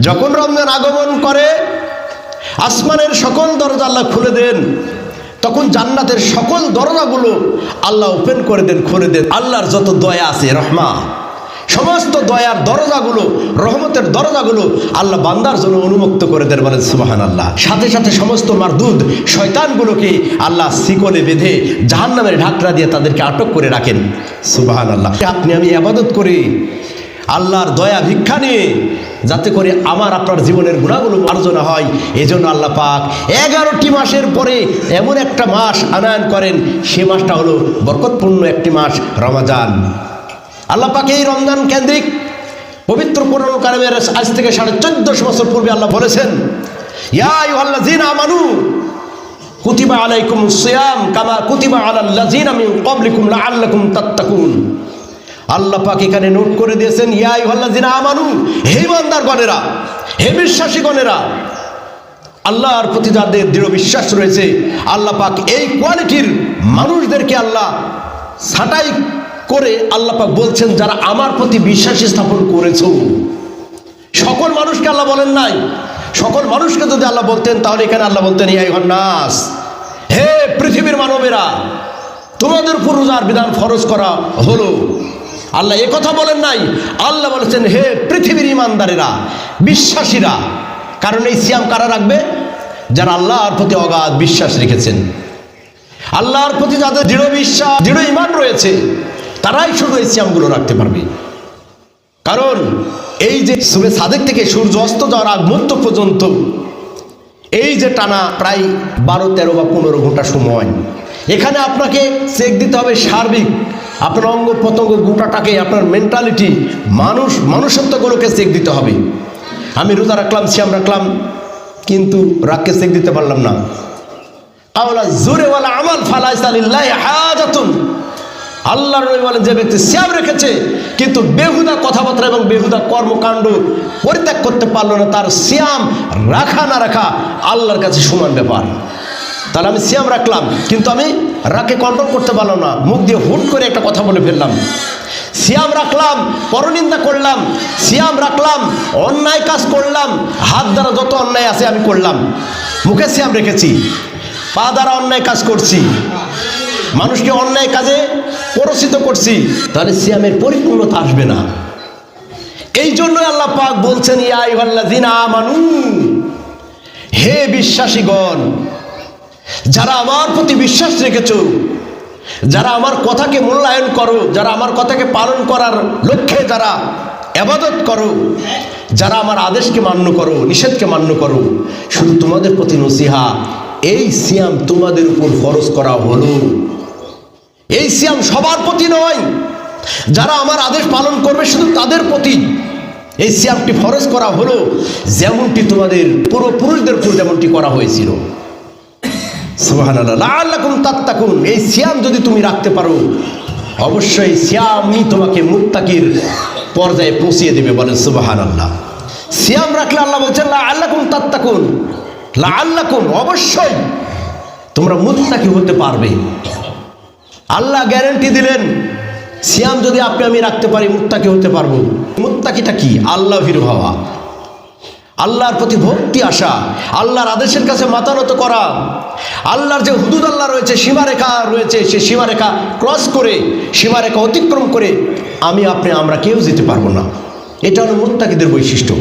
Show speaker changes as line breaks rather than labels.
যখন রমজান আগমন করে, আসমানের সকল দরজা আল্লাহ খুলে দেন, তখন জান্নাতের সকল দরজাগুলো আল্লাহ ওপেন করে দেন, খুলে দেন। আল্লাহর যত দয়া আছে, রহমা, সমস্ত দয়ার দরজাগুলো, রহমতের দরজাগুলো আল্লাহ বান্দার জন্য উন্মুক্ত করে দেন বলেন সুবাহান আল্লাহ সাথে সাথে সমস্ত মার মারদুদ শয়তানগুলোকে আল্লাহ শিকলে বেঁধে জাহান্নামের ঢাকরা দিয়ে তাদেরকে আটক করে রাখেন সুবাহান আল্লাহ আপনি আমি আবাদত করি আল্লাহর দয়া, ভিক্ষা নিয়ে যাতে করে আমার আপনার জীবনের গুণাগুলো মার্জনা হয় এই জন্য আল্লাহ পাক এগারোটি মাসের পরে এমন একটা মাস আনায়ন করেন। সে মাসটা হলো বরকতপূর্ণ একটি মাস, রমাজান। আল্লাহ পাক এই রমজান কেন্দ্রিক পবিত্র কোরআন কারিমের আজ থেকে সাড়ে চোদ্দশো বছর পূর্বে আল্লাহ বলেছেন ইয়াই আল্লাহ জিন কুতিবা আলাইকুম সিয়াম কামা কুতিবা আলাল্লাযিনা মিন ক্বাবলিকুম লাআল্লাকুম তাত্তাকুন। আল্লাহ পাক এখানে নোট করে দিয়েছেন ইয়াই আল্লাযিনা আমানু, হে ইমানদার গণেরা হে বিশ্বাসী গণেরা আল্লাহর প্রতি যাদের দৃঢ় বিশ্বাস রয়েছে, আল্লাহ পাক এই কোয়ালিটির মানুষদেরকে আল্লাহ ছাঁটাই করে আল্লাহ পাক বলছেন, যারা আমার প্রতি বিশ্বাস স্থাপন করেছ। সকল মানুষকে আল্লাহ বলেন নাই। সকল মানুষকে যদি আল্লাহ বলতেন, তাহলে এখানে আল্লাহ বলতেন ইয়াই নাস হে পৃথিবীর মানবেরা, তোমাদের উপর রোজার বিধান ফরজ করা হলো। আল্লাহ এ কথা বলেন নাই। আল্লাহ বলেছেন, হে পৃথিবীর ইমানদারেরা, বিশ্বাসীরা, কারণ এই সিয়াম কারা রাখবে? যারা আল্লাহর প্রতি অগাধ বিশ্বাস রেখেছেন। আল্লাহর প্রতি যাদের দৃঢ় বিশ্বাস, দৃঢ় ইমান রয়েছে, তারাই শুধু এই সিয়ামগুলো রাখতে পারবে। কারণ এই যে সুবে সাদেক থেকে সূর্য অস্ত যাওয়ার আগ মুহূর্ত পর্যন্ত, এই যে টানা প্রায় বারো, তেরো বা পনেরো ঘণ্টা সময়, এখানে আপনাকে চেক দিতে হবে সার্বিক আপনার অঙ্গ প্রত্যঙ্গ গোটাটাকে আপনার মেন্টালিটি মানুষ মানুষত্বগুলোকে চেক দিতে হবে। আমি রোজা রাখলাম শ্যাম রাখলাম, কিন্তু রাগকে চেক দিতে পারলাম না। আওলা জোরেওয়ালা আমাল ফালাই হাজাতুন। আল্লাহ নবী বলেন, যে ব্যক্তি শ্যাম রেখেছে, কিন্তু বেহুদা কথাবার্তা এবং বেহুদা কর্মকাণ্ড পরিত্যাগ করতে পারল না, তার শ্যাম রাখা না রাখা আল্লাহর কাছে সমান ব্যাপার। তাহলে আমি শ্যাম রাখলাম, কিন্তু আমি রাকে কন্ট্রোল করতে পারলাম না। মুখ দিয়ে হুট করে একটা কথা বলে ফেললাম। সিয়াম রাখলাম, পরনিন্দা করলাম, সিয়াম রাখলাম, অন্যায় কাজ করলাম, হাত দ্বারা যত অন্যায় আছে আমি করলাম। মুখে সিয়াম রেখেছি, পা দ্বারা অন্যায় কাজ করছি, মানুষকে অন্যায় কাজে পরশিত করছি, তাহলে সিয়ামের পরিপূর্ণতা আসবে না। এই জন্য আল্লাহ পাক বলছেন ইয়াই দিনা মানু হে বিশ্বাসীগণ যারা আমার প্রতি বিশ্বাস রেখেছ, যারা আমার কথাকে মূল্যায়ন করো, যারা আমার কথাকে পালন করার লক্ষ্যে যারা আবাদত করো, যারা আমার আদেশকে মান্য করো, নিষেধকে মান্য করো, শুধু তোমাদের প্রতি নসিহা, এই সিয়াম তোমাদের উপর ফরজ করা হলো। এই সিয়াম সবার প্রতি নয়, যারা আমার আদেশ পালন করবে শুধু তাদের প্রতি। এই সিয়ামটি ফরজ করা হলো, যেমনটি তোমাদের পূর্বপুরুষদের উপর যেমনটি করা হয়েছিল। সুবাহান আল্লাহ তাত্তাকুন। এই সিয়াম যদি তুমি রাখতে পারো, অবশ্যই সিয়ামই তোমাকে মুত্তাকির পর্যায়ে পৌঁছিয়ে দেবে বলেন সুবাহান আল্লাহ সিয়াম রাখলে আল্লাহ বলছেন আল্লাকুম তাত্তাকুন। লা আল্লাকুম অবশ্যই তোমরা মুত্তাকি হতে পারবে। আল্লাহ গ্যারেন্টি দিলেন, সিয়াম যদি আপনি আমি রাখতে পারি, মুত্তাকি হতে পারব। মুত্তাকিটা কি? আল্লাহ ভীর ভাবা আল্লাহর প্রতি ভক্তি আসা, আল্লাহর আদেশের কাছে মাতানত করা, আল্লাহর যে হুদুদ আল্লাহ রয়েছে, সীমারেখা রয়েছে, সে সীমারেখা ক্রস করে, সীমারেখা অতিক্রম করে, আমি, আপনি, আমরা কেউ যেতে পারব না। এটা হলো মোত্তাকিদের বৈশিষ্ট্য।